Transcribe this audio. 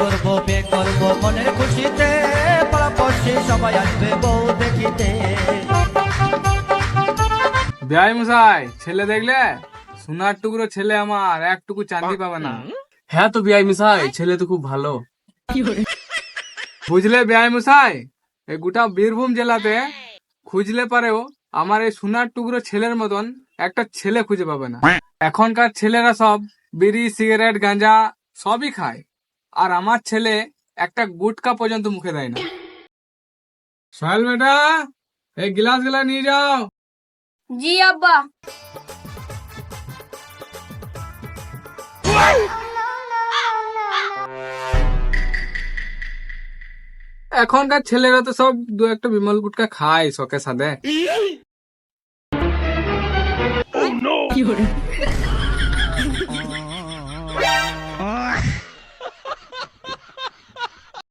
করব বিয়ে করব। মনের খুশিতে পাড়াপড়শি সবাই আসবে বউ দেখিতে। বিয়াই মশাই ছেলে দেখলে? সোনার টুকরো ছেলে আমার একটুকু চাঁদি পাবে না। হ্যাঁ তো বিআই মিসাই ছেলে তো খুব ভালো। বুঝলে বিয়াই মশাই এই গোটা বীরভূম জেলাতে খুঁজলে পারেও আমার এই সোনার টুকরো ছেলের মতন একটা ছেলে খুঁজে পাবে না। এখনকার ছেলেরা সব বিড়ি সিগারেট গাঁজা সবই খায়। আর আমার ছেলে একটা গুটকা পর্যন্ত মুখে দেয় না। সোহেল বেটা এই গিলাসগুলা নিয়ে যাও। জি আব্বা। এখনকার ছেলেরা তো সব দু একটা বিমল গুটকা খায় শখে সাদে